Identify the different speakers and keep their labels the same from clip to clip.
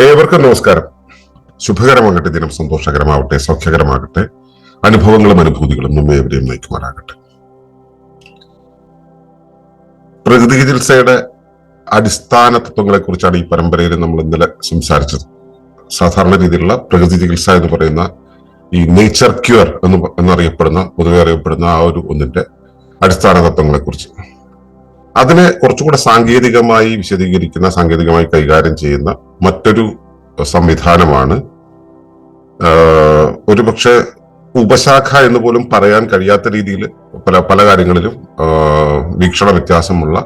Speaker 1: ഏവർക്കും നമസ്കാരം. ശുഭകരമാകട്ടെ ദിനം സന്തോഷകരമാവട്ടെ സൗഖ്യകരമാകട്ടെ അനുഭവങ്ങളും അനുഭൂതികളും നമ്മെ എവിടെയും നയിക്കുമാറാകട്ടെ. പ്രകൃതി ചികിത്സയുടെ അടിസ്ഥാന തത്വങ്ങളെ കുറിച്ചാണ് ഈ പരമ്പരയിൽ നമ്മൾ ഇന്നലെ സംസാരിച്ചത്. സാധാരണ രീതിയിലുള്ള പ്രകൃതി ചികിത്സ എന്ന് പറയുന്ന ഈ നേച്ചർ ക്യൂർ എന്ന് എന്നറിയപ്പെടുന്ന പൊതുവെ അറിയപ്പെടുന്ന ആ ഒരു ഒന്നിന്റെ അടിസ്ഥാന തത്വങ്ങളെ കുറിച്ച് അതിനെ കുറച്ചുകൂടെ സാങ്കേതികമായി വിശദീകരിക്കുന്ന സാങ്കേതികമായി കൈകാര്യം ചെയ്യുന്ന മറ്റൊരു സംവിധാനമാണ് ഒരു ഒരുപക്ഷെ ഉപശാഖ എന്ന് പോലും പറയാൻ കഴിയാത്ത രീതിയിൽ പല പല കാര്യങ്ങളിലും വീക്ഷണ വ്യത്യാസമുള്ള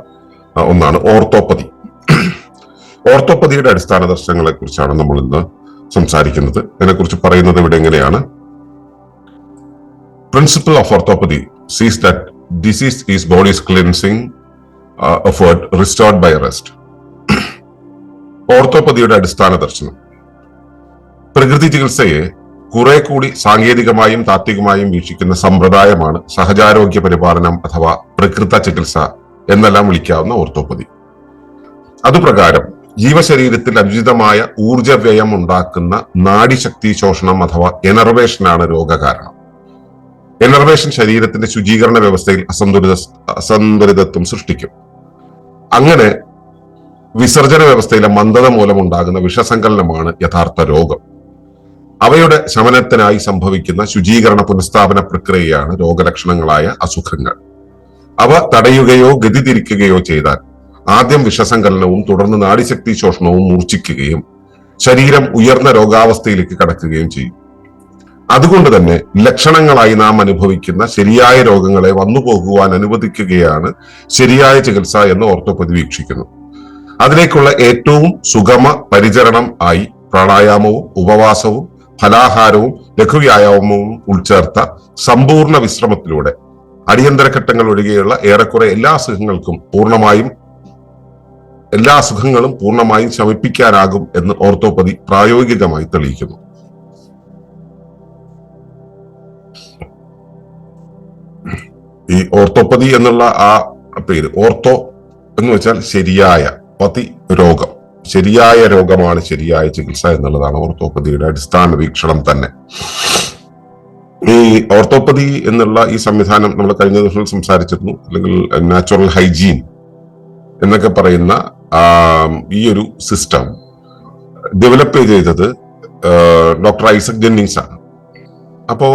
Speaker 1: ഒന്നാണ് ഓർത്തോപ്പതി. ഓർത്തോപ്പതിയുടെ അടിസ്ഥാന ദർശനങ്ങളെ കുറിച്ചാണ് നമ്മൾ ഇന്ന് സംസാരിക്കുന്നത്. ഇതിനെക്കുറിച്ച് പറയുന്നത് ഇവിടെ എങ്ങനെയാണ്? Principle of orthopathy sees that disease is body's cleansing effort restored by rest ഓർത്തോപ്പതിയുടെ അടിസ്ഥാന ദർശനം. പ്രകൃതി ചികിത്സയെ കുറെ കൂടി സാങ്കേതികമായും താത്വികമായും വീക്ഷിക്കുന്ന സമ്പ്രദായമാണ് സഹജാരോഗ്യ പരിപാലനം അഥവാ പ്രകൃത ചികിത്സ എന്നെല്ലാം വിളിക്കാവുന്ന ഓർത്തോപ്പതി. അതുപ്രകാരം ജീവശരീരത്തിൽ അനുചിതമായ ഊർജ വ്യയം ഉണ്ടാക്കുന്ന നാഡിശക്തി ശോഷണം അഥവാ എനർവേഷനാണ് രോഗകാരണം. എനർവേഷൻ ശരീരത്തിന്റെ ശുചീകരണ വ്യവസ്ഥയിൽ അസന്തുലിത അസന്തുലിതത്വം സൃഷ്ടിക്കും. അങ്ങനെ വിസർജന വ്യവസ്ഥയിലെ മന്ദത മൂലമുണ്ടാകുന്ന വിഷസങ്കലനമാണ് യഥാർത്ഥ രോഗം. അവയുടെ ശമനത്തിനായി സംഭവിക്കുന്ന ശുചീകരണ പുനഃസ്ഥാപന പ്രക്രിയയാണ് രോഗലക്ഷണങ്ങളായ അസുഖങ്ങൾ. അവ തടയുകയോ ഗതിതിരിക്കുകയോ ചെയ്താൽ ആദ്യം വിഷസങ്കലനവും തുടർന്ന് നാടിശക്തി ശോഷണവും മൂർച്ഛിക്കുകയും ശരീരം ഉയർന്ന രോഗാവസ്ഥയിലേക്ക് കടക്കുകയും ചെയ്യും. അതുകൊണ്ട് തന്നെ ലക്ഷണങ്ങളായി നാം അനുഭവിക്കുന്ന ശരിയായ രോഗങ്ങളെ വന്നു പോകുവാൻ അനുവദിക്കുകയാണ് ശരിയായ ചികിത്സ എന്ന് ഓർത്തോപ്പതി വീക്ഷിക്കുന്നു അതിലേക്കുള്ള ഏറ്റവും സുഗമ പരിചരണം ആയി പ്രാണായാമവും ഉപവാസവും ഫലാഹാരവും ലഘുവ്യായാമവും ഉൾച്ചേർത്ത സമ്പൂർണ വിശ്രമത്തിലൂടെ അടിയന്തര ഘട്ടങ്ങൾ ഒഴികെയുള്ള ഏറെക്കുറെ എല്ലാ അസുഖങ്ങൾക്കും പൂർണമായും എല്ലാ അസുഖങ്ങളും പൂർണമായും ശമിപ്പിക്കാനാകും എന്ന് ഓർത്തോപ്പതി പ്രായോഗികമായി തെളിയിക്കുന്നു. ഈ ഓർത്തോപ്പതി എന്നുള്ള ആ പേര്. ഓർത്തോ എന്ന് വെച്ചാൽ ശരിയായ പതി രോഗം. ശരിയായ രോഗമാണ് ശരിയായ ചികിത്സ എന്നുള്ളതാണ് ഓർത്തോപ്പതിയുടെ അടിസ്ഥാന വീക്ഷണം തന്നെ. ഈ ഓർത്തോപ്പതി എന്നുള്ള ഈ സംവിധാനം നമ്മൾ കഴിഞ്ഞ ദിവസം സംസാരിച്ചിരുന്നു. അല്ലെങ്കിൽ നാച്ചുറൽ ഹൈജീൻ എന്നൊക്കെ പറയുന്ന ഈ ഒരു സിസ്റ്റം ഡെവലപ്പ് ചെയ്തത് ഡോക്ടർ ഐസക് ജെന്നിങ്സ് ആണ്. അപ്പോ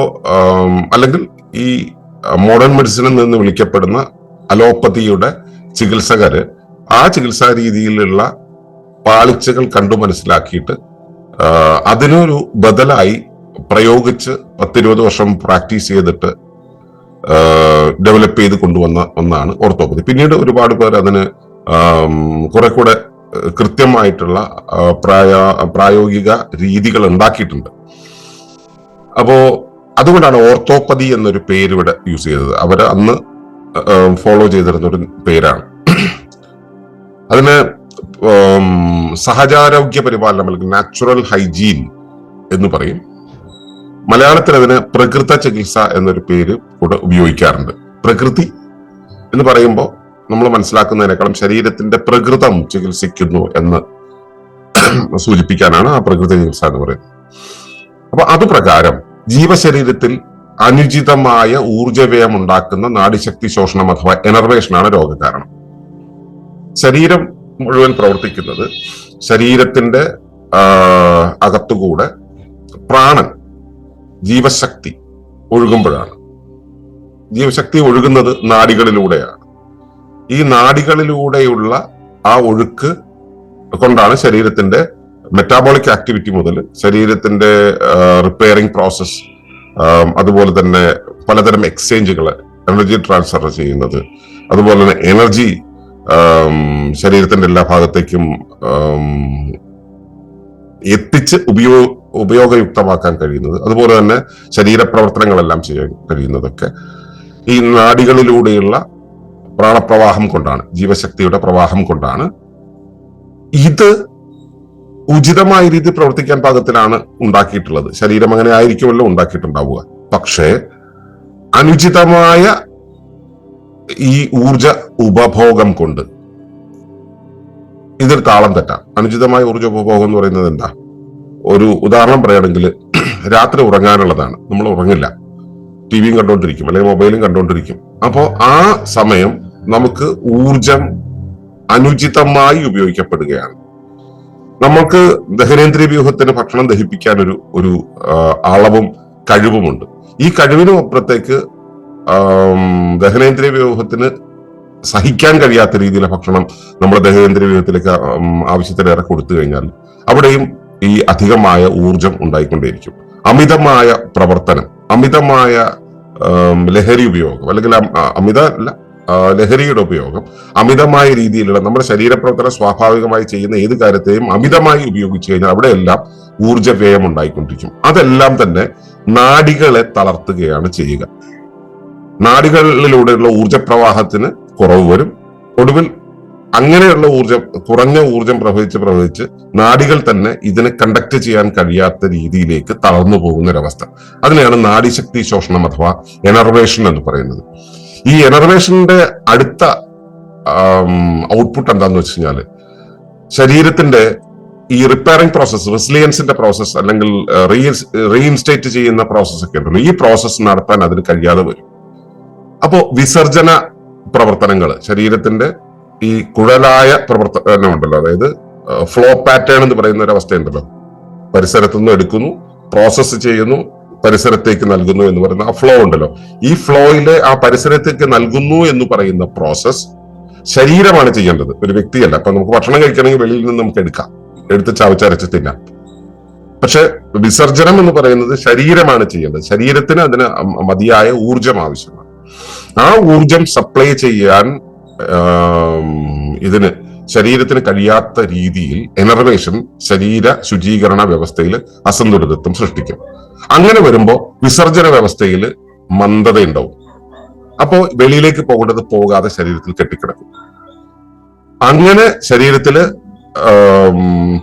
Speaker 1: അല്ലെങ്കിൽ ഈ മോഡേൺ മെഡിസിനിൽ നിന്ന് വിളിക്കപ്പെടുന്ന അലോപ്പതിയുടെ ചികിത്സകര് ആ ചികിത്സാ രീതിയിലുള്ള പാളിച്ചകൾ കണ്ടു മനസ്സിലാക്കിയിട്ട് അതിനൊരു ബദലായി പ്രയോഗിച്ച് പത്തിരുപത് വർഷം പ്രാക്ടീസ് ചെയ്തിട്ട് ഡെവലപ്പ് ചെയ്ത് കൊണ്ടുവന്ന ഒന്നാണ് ഓർത്തോപ്പതി പിന്നീട് ഒരുപാട് പേർ അതിന് കുറെ കൂടെ കൃത്യമായിട്ടുള്ള പ്രായ പ്രായോഗിക രീതികൾ ഉണ്ടാക്കിയിട്ടുണ്ട്. അപ്പോ അതുകൊണ്ടാണ് ഓർത്തോപ്പതി എന്നൊരു പേര് ഇവിടെ യൂസ് ചെയ്തത്. അവർ അന്ന് ഫോളോ ചെയ്തിരുന്ന ഒരു പേരാണ്. അതിന് സഹജാരോഗ്യ പരിപാലനം അല്ലെങ്കിൽ നാച്ചുറൽ ഹൈജീൻ എന്ന് പറയും. മലയാളത്തിൽ അതിന് പ്രകൃത ചികിത്സ എന്നൊരു പേര് കൂടെ ഉപയോഗിക്കാറുണ്ട്. പ്രകൃതി എന്ന് പറയുമ്പോൾ നമ്മൾ മനസ്സിലാക്കുന്നതിനേക്കാളും ശരീരത്തിന്റെ പ്രകൃതം ചികിത്സിക്കുന്നു എന്ന് സൂചിപ്പിക്കാനാണ് ആ പ്രകൃതി ചികിത്സ എന്ന് പറയുന്നത്. അപ്പൊ അത് പ്രകാരം ജീവശരീരത്തിൽ അനുചിതമായ ഊർജവ്യയം ഉണ്ടാക്കുന്ന നാഡിശക്തി ശോഷണം അഥവാ എനർവേഷനാണ് രോഗകാരണം. ശരീരം മുഴുവൻ പ്രവർത്തിക്കുന്നത് ശരീരത്തിന്റെ അകത്തുകൂടെ പ്രാണൻ ജീവശക്തി ഒഴുകുമ്പോഴാണ്. ജീവശക്തി ഒഴുകുന്നത് നാടികളിലൂടെയാണ്. ഈ നാടികളിലൂടെയുള്ള ആ ഒഴുക്ക് കൊണ്ടാണ് ശരീരത്തിന്റെ മെറ്റാബോളിക് ആക്ടിവിറ്റി മുതൽ ശരീരത്തിന്റെ റിപ്പയറിംഗ് പ്രോസസ് അതുപോലെ തന്നെ പലതരം എക്സ്ചേഞ്ചുകൾ എനർജി ട്രാൻസ്ഫർ ചെയ്യുന്നത്. അതുപോലെ തന്നെ എനർജി ശരീരത്തിന്റെ എല്ലാ ഭാഗത്തേക്കും എത്തിച്ച് ഉപയോഗ ഉപയോഗയുക്തമാക്കാൻ കഴിയുന്നത്. അതുപോലെ തന്നെ ശരീരപ്രവർത്തനങ്ങളെല്ലാം ചെയ്യാൻ കഴിയുന്നതൊക്കെ ഈ നാടികളിലൂടെയുള്ള പ്രാണപ്രവാഹം കൊണ്ടാണ് ജീവശക്തിയുടെ പ്രവാഹം കൊണ്ടാണ്. ഇത് ഉചിതമായ രീതി പ്രവർത്തിക്കാൻ പാകത്തിലാണ് ഉണ്ടാക്കിയിട്ടുള്ളത്. ശരീരം അങ്ങനെ ആയിരിക്കുമല്ലോ ഉണ്ടാക്കിയിട്ടുണ്ടാവുക. പക്ഷേ അനുചിതമായ ഈ ഊർജ ഉപഭോഗം കൊണ്ട് ഇതൊരു താളം തെറ്റാം അനുചിതമായ ഊർജ ഉപഭോഗം എന്ന് പറയുന്നത് എന്താ? ഒരു ഉദാഹരണം പറയുകയാണെങ്കിൽ രാത്രി ഉറങ്ങാനുള്ളതാണ്. നമ്മൾ ഉറങ്ങില്ല. ടി വിയും കണ്ടുകൊണ്ടിരിക്കും. അല്ലെങ്കിൽ മൊബൈലും കണ്ടുകൊണ്ടിരിക്കും. അപ്പോൾ ആ സമയം നമുക്ക് ഊർജം അനുചിതമായി ഉപയോഗിക്കപ്പെടുകയാണ്. നമുക്ക് ദഹനേന്ദ്രിയ വ്യൂഹത്തിന് ഭക്ഷണം ദഹിപ്പിക്കാൻ ഒരു ഒരു അളവും കഴിവുമുണ്ട്. ഈ കഴിവിനും അപ്പുറത്തേക്ക് ദഹനേന്ദ്രിയ വ്യൂഹത്തിന് സഹിക്കാൻ കഴിയാത്ത രീതിയിലെ ഭക്ഷണം നമ്മൾ ദഹനേന്ദ്രിയ വ്യൂഹത്തിലേക്ക് ആവശ്യത്തിലേറെ കൊടുത്തു കഴിഞ്ഞാൽ അവിടെയും ഈ അധികമായ ഊർജം ഉണ്ടായിക്കൊണ്ടേയിരിക്കും. അമിതമായ പ്രവർത്തനം അമിതമായ ലഹരി ഉപയോഗം അല്ലെങ്കിൽ അമിത അല്ല ലഹരിയുടെ ഉപയോഗം അമിതമായ രീതിയിലുള്ള നമ്മുടെ ശരീരപ്രവർത്തനം സ്വാഭാവികമായി ചെയ്യുന്ന ഏത് കാര്യത്തെയും അമിതമായി ഉപയോഗിച്ചു കഴിഞ്ഞാൽ അവിടെയെല്ലാം ഊർജ വ്യയം ഉണ്ടായിക്കൊണ്ടിരിക്കും. അതെല്ലാം തന്നെ നാടികളെ തളർത്തുകയാണ് ചെയ്യുക. നാടികളിലൂടെയുള്ള ഊർജപ്രവാഹത്തിന് കുറവ് വരും. ഒടുവിൽ അങ്ങനെയുള്ള ഊർജം കുറഞ്ഞ ഊർജം പ്രവഹിച്ച് പ്രവഹിച്ച് നാടികൾ തന്നെ ഇതിനെ കണ്ടക്ട് ചെയ്യാൻ കഴിയാത്ത രീതിയിലേക്ക് തളർന്നു പോകുന്ന ഒരവസ്ഥ അതിനെയാണ് നാഡീശക്തി ശോഷണം അഥവാ എനർവേഷൻ എന്ന് പറയുന്നത്. ഈ എനർവേഷന്റെ അടുത്ത ഔട്ട്പുട്ട് എന്താന്ന് വെച്ച് കഴിഞ്ഞാൽ ശരീരത്തിന്റെ ഈ റിപ്പയറിംഗ് പ്രോസസ്സ് റെസിലിയൻസിന്റെ പ്രോസസ്സ് അല്ലെങ്കിൽ റീഇൻസ്റ്റേറ്റ് ചെയ്യുന്ന പ്രോസസ്സ് ഒക്കെ ഉണ്ടല്ലോ. ഈ പ്രോസസ്സ് നടത്താൻ അതിന് കഴിയാതെ വരും. അപ്പോ വിസർജന പ്രവർത്തനങ്ങൾ ശരീരത്തിന്റെ ഈ കുഴലായ പ്രവർത്തനം ഉണ്ടല്ലോ അതായത് ഫ്ലോ പാറ്റേൺ എന്ന് പറയുന്ന ഒരു അവസ്ഥയുണ്ടല്ലോ. പരിസരത്തുനിന്ന് എടുക്കുന്നു പ്രോസസ്സ് ചെയ്യുന്നു പരിസരത്തേക്ക് നൽകുന്നു എന്ന് പറയുന്ന ആ ഫ്ലോ ഉണ്ടല്ലോ. ഈ ഫ്ലോയിലെ ആ പരിസരത്തേക്ക് നൽകുന്നു എന്ന് പറയുന്ന പ്രോസസ് ശരീരമാണ് ചെയ്യേണ്ടത്. ഒരു വ്യക്തിയല്ല. അപ്പൊ നമുക്ക് ഭക്ഷണം കഴിക്കണമെങ്കിൽ വെളിയിൽ നിന്ന് നമുക്ക് എടുക്കാം. എടുത്ത് ചവച്ചരച്ച് തിന്നാം പക്ഷെ വിസർജനം എന്ന് പറയുന്നത് ശരീരമാണ് ചെയ്യേണ്ടത്. ശരീരത്തിന് അതിന് മതിയായ ഊർജം ആവശ്യമാണ്. ആ ഊർജം സപ്ലൈ ചെയ്യാൻ ഇതിന് ശരീരത്തിന് കഴിയാത്ത രീതിയിൽ എനർവേഷൻ ശരീര ശുചീകരണ വ്യവസ്ഥയിൽ അസന്തുലിതത്വം സൃഷ്ടിക്കും. അങ്ങനെ വരുമ്പോൾ വിസർജന വ്യവസ്ഥയിൽ മന്ദത ഉണ്ടാവും അപ്പോൾ വെളിയിലേക്ക് പോകേണ്ടത് പോകാതെ ശരീരത്തിൽ കെട്ടിക്കിടക്കും. അങ്ങനെ ശരീരത്തിൽ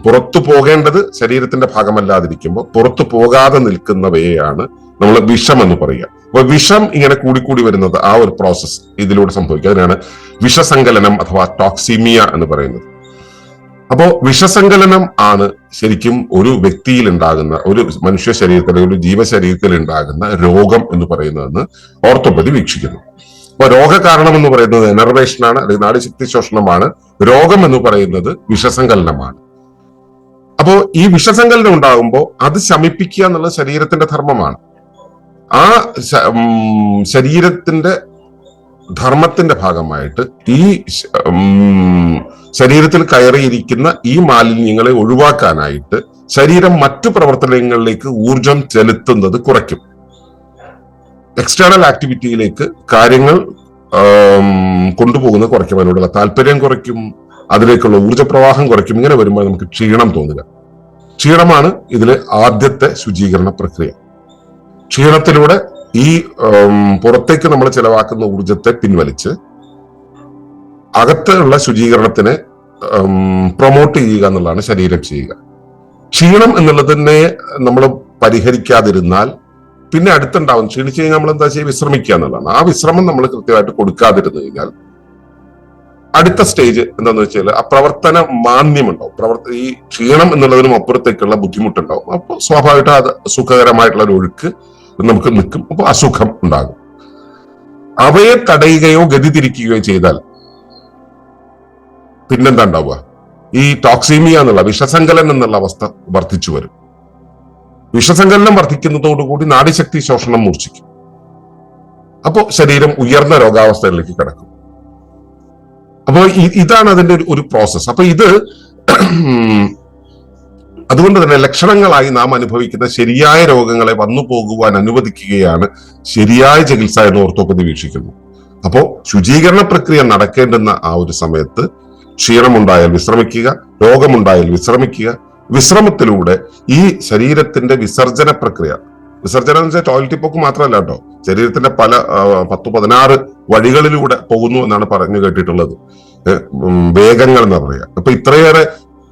Speaker 1: പുറത്തു പോകേണ്ടത് ശരീരത്തിന്റെ ഭാഗമല്ലാതിരിക്കുമ്പോൾ പുറത്തു പോകാതെ നിൽക്കുന്നവയെയാണ് നമ്മൾ വിഷം എന്ന് പറയുക അപ്പൊ വിഷം ഇങ്ങനെ കൂടിക്കൂടി വരുന്നത് ആ ഒരു പ്രോസസ്സ് ഇതിലൂടെ സംഭവിക്കുക അതിനാണ് വിഷസങ്കലനം അഥവാ ടോക്സിമിയ എന്ന് പറയുന്നത്. അപ്പോ വിഷസങ്കലനം ആണ് ശരിക്കും ഒരു വ്യക്തിയിൽ ഉണ്ടാകുന്ന ഒരു മനുഷ്യ ശരീരത്തിൽ ഒരു ജീവശരീരത്തിൽ ഉണ്ടാകുന്ന രോഗം എന്ന് പറയുന്നതെന്ന് ഓർത്തോപ്പതി വീക്ഷിക്കുന്നു. അപ്പൊ രോഗകാരണം എന്ന് പറയുന്നത് എനർവേഷനാണ് അല്ലെങ്കിൽ നാടിശക്തി ശോഷണമാണ്. രോഗം എന്ന് പറയുന്നത് വിഷസങ്കലനമാണ്. അപ്പോ ഈ വിഷസങ്കലനം ഉണ്ടാകുമ്പോൾ അത് ശമിപ്പിക്കുക എന്നുള്ളത് ശരീരത്തിന്റെ ധർമ്മമാണ്. ആ ശരീരത്തിന്റെ ധർമ്മത്തിന്റെ ഭാഗമായിട്ട് ഈ ശരീരത്തിൽ കയറിയിരിക്കുന്ന ഈ മാലിന്യങ്ങളെ ഒഴിവാക്കാനായിട്ട് ശരീരം മറ്റു പ്രവർത്തനങ്ങളിലേക്ക് ഊർജം ചെലുത്തുന്നത് കുറയ്ക്കും. എക്സ്റ്റേണൽ ആക്ടിവിറ്റിയിലേക്ക് കാര്യങ്ങൾ കൊണ്ടുപോകുന്നത് കുറയ്ക്കും. അതിനോടുള്ള താല്പര്യം കുറയ്ക്കും. അതിലേക്കുള്ള ഊർജപ്രവാഹം കുറയ്ക്കും. ഇങ്ങനെ വരുമ്പോൾ നമുക്ക് ക്ഷീണം തോന്നുക. ക്ഷീണമാണ് ഇതിലെ ആദ്യത്തെ ശുചീകരണ പ്രക്രിയ. ക്ഷീണത്തിലൂടെ ഈ പുറത്തേക്ക് നമ്മൾ ചെലവാക്കുന്ന ഊർജത്തെ പിൻവലിച്ച് അകത്തുള്ള ശുചീകരണത്തിനെ പ്രൊമോട്ട് ചെയ്യുക എന്നുള്ളതാണ് ശരീരം ചെയ്യുക. ക്ഷീണം എന്നുള്ളതിനെ നമ്മൾ പരിഹരിക്കാതിരുന്നാൽ പിന്നെ അടുത്തുണ്ടാവും. ക്ഷീണിച്ചു കഴിഞ്ഞാൽ നമ്മൾ എന്താ ചെയ്യുക? വിശ്രമിക്കുക എന്നുള്ളതാണ്. ആ വിശ്രമം നമ്മൾ കൃത്യമായിട്ട് കൊടുക്കാതിരുന്നു കഴിഞ്ഞാൽ അടുത്ത സ്റ്റേജ് എന്താന്ന് വെച്ചാൽ ആ പ്രവർത്തന മാന്യമുണ്ടാവും പ്രവർത്ത ഈ ക്ഷീണം എന്നുള്ളതിനും അപ്പുറത്തേക്കുള്ള ബുദ്ധിമുട്ടുണ്ടാവും. അപ്പോൾ സ്വാഭാവികമായിട്ട് അത് സുഖകരമായിട്ടുള്ള ഒരു ഒഴുക്ക് നമുക്ക് നിൽക്കും. അപ്പോൾ അസുഖം ഉണ്ടാകും. അവയെ തടയുകയോ ഗതി തിരിക്കുകയോ ചെയ്താൽ പിന്നെന്താ ഉണ്ടാവുക? ഈ ടോക്സീമിയ എന്നുള്ള വിഷസങ്കലനം എന്നുള്ള അവസ്ഥ വർദ്ധിച്ചു വരും. വിഷസങ്കലനം വർദ്ധിക്കുന്നതോടുകൂടി നാഡീശക്തി ശോഷണം മൂർച്ഛിക്കും. അപ്പോൾ ശരീരം ഉയർന്ന രോഗാവസ്ഥയിലേക്ക് കിടക്കും. അപ്പോൾ ഇതാണ് അതിന്റെ ഒരു പ്രോസസ് അപ്പൊ ഇത് അതുകൊണ്ട് തന്നെ ലക്ഷണങ്ങളായി നാം അനുഭവിക്കുന്ന ശരിയായ രോഗങ്ങളെ വന്നു പോകുവാൻ അനുവദിക്കുകയാണ് ശരിയായ ചികിത്സ എന്ന് ഓർത്തോപ്പതി വീക്ഷിക്കുന്നു. അപ്പോൾ ശുചീകരണ പ്രക്രിയ നടക്കേണ്ടുന്ന ആ ഒരു സമയത്ത് ക്ഷീണമുണ്ടായാൽ വിശ്രമിക്കുക രോഗമുണ്ടായാൽ വിശ്രമിക്കുക. വിശ്രമത്തിലൂടെ ഈ ശരീരത്തിന്റെ വിസർജന പ്രക്രിയ വിസർജനം എന്ന് വെച്ചാൽ ടോയ്ലറ്റിൽ പോക്ക് മാത്രമല്ല കേട്ടോ ശരീരത്തിന്റെ പല പത്ത് പതിനാറ് വഴികളിലൂടെ പോകുന്നു എന്നാണ് പറഞ്ഞു കേട്ടിട്ടുള്ളത്. വേഗങ്ങൾ എന്ന് പറയുക. അപ്പൊ ഇത്രയേറെ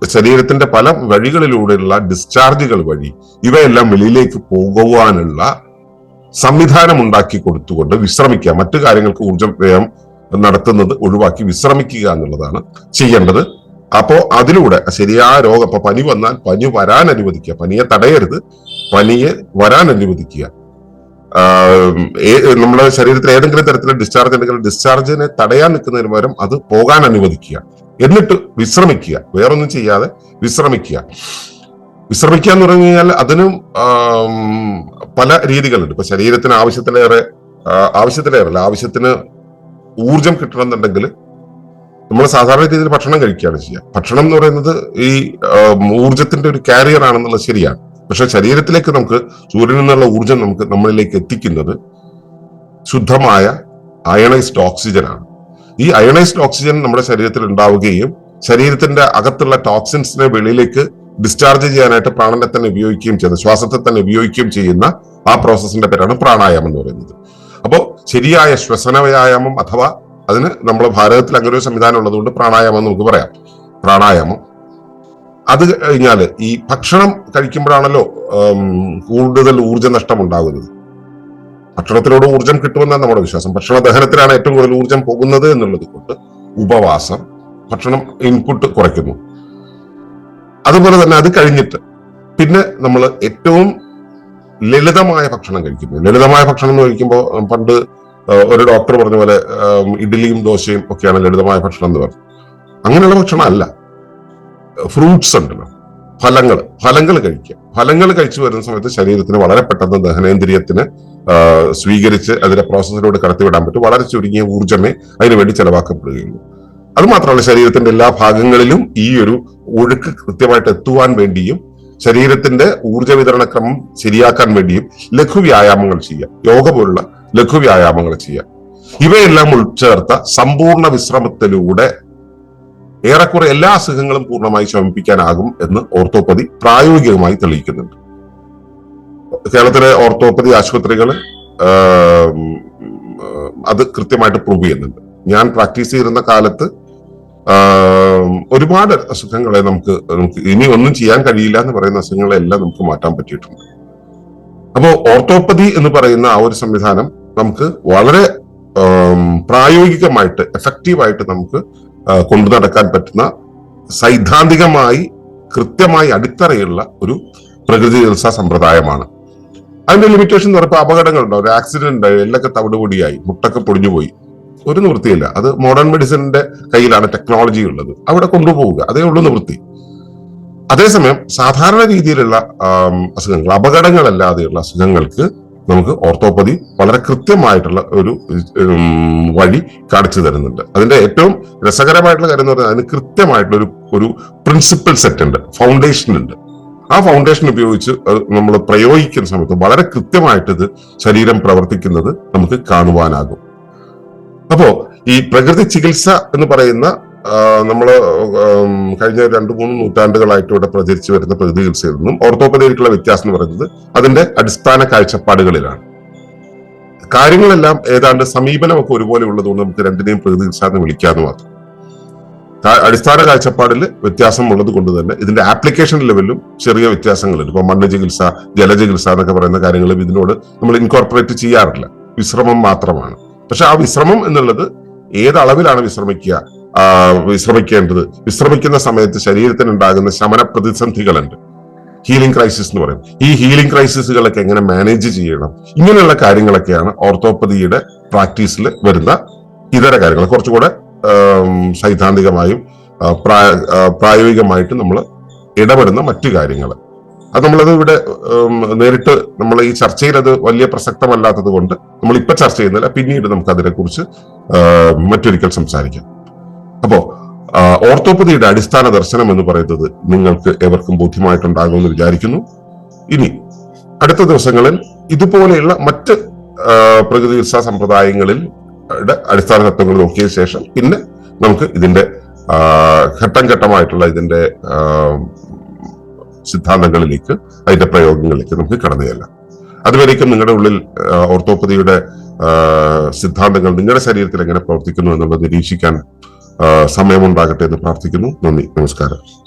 Speaker 1: ശരീരത്തിന്റെ പല വഴികളിലൂടെയുള്ള ഡിസ്ചാർജുകൾ വഴി ഇവയെല്ലാം വെളിയിലേക്ക് പോകുവാനുള്ള സംവിധാനം ഉണ്ടാക്കി കൊടുത്തുകൊണ്ട് വിശ്രമിക്കുക. മറ്റു കാര്യങ്ങൾക്ക് ഊർജം വ്യയം നടത്തുന്നത് ഒഴിവാക്കി വിശ്രമിക്കുക എന്നുള്ളതാണ് ചെയ്യേണ്ടത്. അപ്പോ അതിലൂടെ ശരിയായ രോഗം ഇപ്പൊ പനി വന്നാൽ പനി വരാൻ അനുവദിക്കുക. പനിയെ തടയരുത്. പനിയെ വരാൻ അനുവദിക്കുക. നമ്മുടെ ശരീരത്തിൽ ഏതെങ്കിലും തരത്തിലുള്ള ഡിസ്ചാർജ് ഉണ്ടെങ്കിൽ ഡിസ്ചാർജിനെ തടയാൻ നിൽക്കുന്നതിന് പകരം അത് പോകാൻ അനുവദിക്കുക. എന്നിട്ട് വിശ്രമിക്കുക. വേറൊന്നും ചെയ്യാതെ വിശ്രമിക്കുക. വിശ്രമിക്കുക എന്ന് പറഞ്ഞു കഴിഞ്ഞാൽ അതിനും പല രീതികളുണ്ട്. ഇപ്പൊ ശരീരത്തിന് ആവശ്യത്തിലേറെ ആ, ആവശ്യത്തിലേറെ അല്ല ആവശ്യത്തിന് ഊർജം കിട്ടണമെന്നുണ്ടെങ്കിൽ നമ്മൾ സാധാരണ രീതിയിൽ ഭക്ഷണം കഴിക്കുകയാണ് ചെയ്യുക. ഭക്ഷണം എന്ന് പറയുന്നത് ഈ ഊർജത്തിന്റെ ഒരു കാരിയർ ആണെന്നുള്ളത് ശരിയാണ്. പക്ഷെ ശരീരത്തിലേക്ക് നമുക്ക് സൂര്യനിൽ നിന്നുള്ള ഊർജം നമുക്ക് നമ്മളിലേക്ക് എത്തിക്കുന്നത് ശുദ്ധമായ അയണൈസ്ഡ് ഓക്സിജനാണ് ഈ അയണൈസ്ഡ് ഓക്സിജൻ നമ്മുടെ ശരീരത്തിൽ ഉണ്ടാവുകയും ശരീരത്തിന്റെ അകത്തുള്ള ടോക്സിൻസിനെ വെളിയിലേക്ക് ഡിസ്ചാർജ് ചെയ്യാനായിട്ട് പ്രാണനെ തന്നെ ഉപയോഗിക്കുകയും ചെയ്യുന്നത് ശ്വാസത്തെ തന്നെ ഉപയോഗിക്കുകയും ചെയ്യുന്ന ആ പ്രോസസ്സിന്റെ പേരാണ് പ്രാണായാമം എന്ന് പറയുന്നത്. അപ്പോൾ ശരിയായ ശ്വസന വ്യായാമം അഥവാ അതിന് നമ്മൾ ഭാരതത്തിൽ അങ്ങനെ ഒരു സംവിധാനം ഉള്ളതുകൊണ്ട് പ്രാണായാമം നമുക്ക് പറയാം. പ്രാണായാമം. അത് കഴിഞ്ഞാൽ ഈ ഭക്ഷണം കഴിക്കുമ്പോഴാണല്ലോ കൂടുതൽ ഊർജ നഷ്ടം ഉണ്ടാകുന്നത് ഭക്ഷണത്തിലൂടെ ഊർജം കിട്ടുമെന്നാണ് നമ്മുടെ വിശ്വാസം. ഭക്ഷണ ദഹനത്തിലാണ് ഏറ്റവും കൂടുതൽ ഊർജം പോകുന്നത് എന്നുള്ളത് കൊണ്ട് ഉപവാസം ഭക്ഷണം ഇൻപുട്ട് കുറയ്ക്കുന്നു. അതുപോലെ തന്നെ അത് കഴിഞ്ഞിട്ട് പിന്നെ നമ്മൾ ഏറ്റവും ലളിതമായ ഭക്ഷണം കഴിക്കുന്നു. ലളിതമായ ഭക്ഷണം എന്ന് കഴിക്കുമ്പോൾ പണ്ട് ഒരു ഡോക്ടർ പറഞ്ഞ പോലെ ഇഡ്ഡലിയും ദോശയും ഒക്കെയാണ് ലളിതമായ ഭക്ഷണം എന്ന് പറഞ്ഞു അങ്ങനെയുള്ള ഭക്ഷണം അല്ല ഫ്രൂട്ട്സ് ഉണ്ടല്ലോ ഫലങ്ങൾ. ഫലങ്ങൾ കഴിക്കുക. ഫലങ്ങൾ കഴിച്ചു വരുന്ന സമയത്ത് ശരീരത്തിന് വളരെ പെട്ടെന്ന് ദഹനേന്ദ്രിയത്തിന് സ്വീകരിച്ച് അതിന്റെ പ്രോസസ്സിലൂടെ കടത്തിവിടാൻ പറ്റും. വളരെ ചുരുങ്ങിയ ഊർജമേ അതിനുവേണ്ടി ചെലവാക്കപ്പെടുകയുള്ളൂ. അത് മാത്രമല്ല ശരീരത്തിന്റെ എല്ലാ ഭാഗങ്ങളിലും ഈ ഒരു ഒഴുക്ക് കൃത്യമായിട്ട് എത്തുവാൻ വേണ്ടിയും ശരീരത്തിന്റെ ഊർജ വിതരണ ക്രമം ശരിയാക്കാൻ വേണ്ടിയും ലഘു വ്യായാമങ്ങൾ ചെയ്യാം യോഗ പോലുള്ള ലഘു വ്യായാമങ്ങൾ ചെയ്യാം ഇവയെല്ലാം ഉൾച്ചേർത്ത സമ്പൂർണ വിശ്രമത്തിലൂടെ ഏറെക്കുറെ എല്ലാ അസുഖങ്ങളും പൂർണമായി ശമിപ്പിക്കാനാകും എന്ന് ഓർത്തോപ്പതി പ്രായോഗികമായി തെളിയിക്കുന്നുണ്ട്. കേരളത്തിലെ ഓർത്തോപ്പതി ആശുപത്രികൾ അത് കൃത്യമായിട്ട് പ്രൂവ് ചെയ്യുന്നുണ്ട്. ഞാൻ പ്രാക്ടീസ് ചെയ്തിരുന്ന കാലത്ത് ഒരുപാട് അസുഖങ്ങളെ നമുക്ക് നമുക്ക് ഇനി ഒന്നും ചെയ്യാൻ കഴിയില്ല എന്ന് പറയുന്ന അസുഖങ്ങളെല്ലാം നമുക്ക് മാറ്റാൻ പറ്റിയിട്ടുണ്ട്. അപ്പോൾ ഓർത്തോപ്പതി എന്ന് പറയുന്ന ആ ഒരു സംവിധാനം നമുക്ക് വളരെ പ്രായോഗികമായിട്ട് എഫക്റ്റീവായിട്ട് നമുക്ക് കൊണ്ടു നടക്കാൻ പറ്റുന്ന സൈദ്ധാന്തികമായി കൃത്യമായി അടിത്തറയുള്ള ഒരു പ്രകൃതി ചികിത്സാ സമ്പ്രദായമാണ്. അതിന്റെ ലിമിറ്റേഷൻ എന്ന് പറയുമ്പോൾ അപകടങ്ങൾ അപകടങ്ങളുണ്ടോ? ഒരു ആക്സിഡന്റ് ഉണ്ടായി എല്ലൊക്കെ തവിടുപൊടിയായി മുട്ടൊക്കെ പൊടിഞ്ഞുപോയി. ഒരു നിവൃത്തിയില്ല. അത് മോഡേൺ മെഡിസിന്റെ കയ്യിലാണ് ടെക്നോളജി ഉള്ളത്. അവിടെ കൊണ്ടുപോവുക. അതേ ഉള്ളൂ നിവൃത്തി. അതേസമയം സാധാരണ രീതിയിലുള്ള അസുഖങ്ങൾ അപകടങ്ങളല്ലാതെയുള്ള അസുഖങ്ങൾക്ക് നമുക്ക് ഓർത്തോപ്പതി വളരെ കൃത്യമായിട്ടുള്ള ഒരു വഴി കാണിച്ചു തരുന്നുണ്ട്. അതിന്റെ ഏറ്റവും രസകരമായിട്ടുള്ള കാര്യം എന്ന് പറഞ്ഞാൽ അതിന് കൃത്യമായിട്ടുള്ള ഒരു ഒരു പ്രിൻസിപ്പൽ സെറ്റ് ഉണ്ട് ഫൗണ്ടേഷൻ ഉണ്ട്. ആ ഫൗണ്ടേഷൻ ഉപയോഗിച്ച് നമ്മൾ പ്രയോഗിക്കുന്ന സമയത്ത് വളരെ കൃത്യമായിട്ട് ഇത് ശരീരം പ്രവർത്തിക്കുന്നത് നമുക്ക് കാണുവാനാകും. അപ്പോ ഈ പ്രകൃതി ചികിത്സ എന്ന് പറയുന്ന നമ്മൾ കഴിഞ്ഞ രണ്ട് മൂന്ന് നൂറ്റാണ്ടുകളായിട്ട് ഇവിടെ പ്രചരിച്ചു വരുന്ന പ്രകൃതി ചികിത്സയിൽ നിന്നും ഓർത്തോപ്പതിയിലേക്കുള്ള വ്യത്യാസം എന്ന് പറയുന്നത് അതിന്റെ അടിസ്ഥാന കാഴ്ചപ്പാടുകളിലാണ്. കാര്യങ്ങളെല്ലാം ഏതാണ്ട് സമീപനമൊക്കെ ഒരുപോലെ ഉള്ളതുകൊണ്ട് നമുക്ക് രണ്ടിനെയും പ്രകൃതി ചികിത്സ എന്ന് വിളിക്കാമെന്ന് മാത്രം അടിസ്ഥാന കാഴ്ചപ്പാടിൽ വ്യത്യാസം ഉള്ളത് കൊണ്ട് തന്നെ ഇതിന്റെ ആപ്ലിക്കേഷൻ ലെവലിലും ചെറിയ വ്യത്യാസങ്ങളുണ്ട്. ഇപ്പൊ മണ്ണ് ചികിത്സ ജലചികിത്സ എന്നൊക്കെ പറയുന്ന കാര്യങ്ങളും ഇതിനോട് നമ്മൾ ഇൻകോർപ്പറേറ്റ് ചെയ്യാറില്ല. വിശ്രമം മാത്രമാണ്. പക്ഷെ ആ വിശ്രമം എന്നുള്ളത് ഏത് അളവിലാണ് വിശ്രമിക്കുക? വിശ്രമിക്കേണ്ടത്. വിശ്രമിക്കുന്ന സമയത്ത് ശരീരത്തിന് ഉണ്ടാകുന്ന ശമന പ്രതിസന്ധികളുണ്ട് ഹീലിംഗ് ക്രൈസിസ് എന്ന് പറയും. ഈ ഹീലിംഗ് ക്രൈസിസുകളൊക്കെ എങ്ങനെ മാനേജ് ചെയ്യണം? ഇങ്ങനെയുള്ള കാര്യങ്ങളൊക്കെയാണ് ഓർത്തോപ്പതിയുടെ പ്രാക്ടീസിൽ വരുന്ന ഇതര കാര്യങ്ങൾ. കുറച്ചുകൂടെ സൈദ്ധാന്തികമായും പ്രായോഗികമായിട്ട് നമ്മൾ ഇടപെടുന്ന മറ്റു കാര്യങ്ങൾ. അത് നമ്മളത് ഇവിടെ നേരിട്ട് നമ്മൾ ഈ ചർച്ചയിൽ അത് വലിയ പ്രസക്തമല്ലാത്തത് കൊണ്ട് നമ്മൾ ഇപ്പൊ ചർച്ച ചെയ്യുന്നില്ല. പിന്നീട് നമുക്ക് അതിനെക്കുറിച്ച് മറ്റൊരിക്കൽ സംസാരിക്കാം. അപ്പോ ഓർത്തോപ്പതിയുടെ അടിസ്ഥാന ദർശനം എന്ന് പറയുന്നത് നിങ്ങൾക്ക് ഏവർക്കും ബോധ്യമായിട്ടുണ്ടാകുമെന്ന് വിചാരിക്കുന്നു. ഇനി അടുത്ത ദിവസങ്ങളിൽ ഇതുപോലെയുള്ള മറ്റ് പ്രകൃതി ചികിത്സാ സമ്പ്രദായങ്ങളിൽ അടിസ്ഥാന തത്വങ്ങൾ നോക്കിയ ശേഷം പിന്നെ നമുക്ക് ഇതിന്റെ ഘട്ടം ഘട്ടമായിട്ടുള്ള ഇതിന്റെ സിദ്ധാന്തങ്ങളിലേക്ക് അതിന്റെ പ്രയോഗങ്ങളിലേക്ക് നമുക്ക് കടന്നു ചെല്ലാം. അതുവരേക്കും നിങ്ങളുടെ ഉള്ളിൽ ഓർത്തോപ്പതിയുടെ സിദ്ധാന്തങ്ങൾ നിങ്ങളുടെ ശരീരത്തിൽ എങ്ങനെ പ്രവർത്തിക്കുന്നു എന്നുള്ളത് നിരീക്ഷിക്കാൻ സമയമുണ്ടാകട്ടെ എന്ന് പ്രാർത്ഥിക്കുന്നു. നന്ദി. നമസ്കാരം.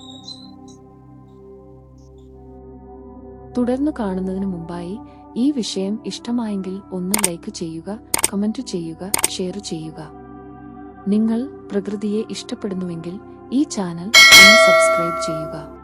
Speaker 2: തുടർന്ന് കാണുന്നതിന് മുമ്പായി ഈ വിഷയം ഇഷ്ടമായെങ്കിൽ ഒന്ന് ലൈക്ക് ചെയ്യുക കമന്റ് ചെയ്യുക ഷെയർ ചെയ്യുക. നിങ്ങൾ പ്രകൃതിയെ ഇഷ്ടപ്പെടുന്നുവെങ്കിൽ ഈ ചാനൽ ഒന്ന് സബ്സ്ക്രൈബ് ചെയ്യുക.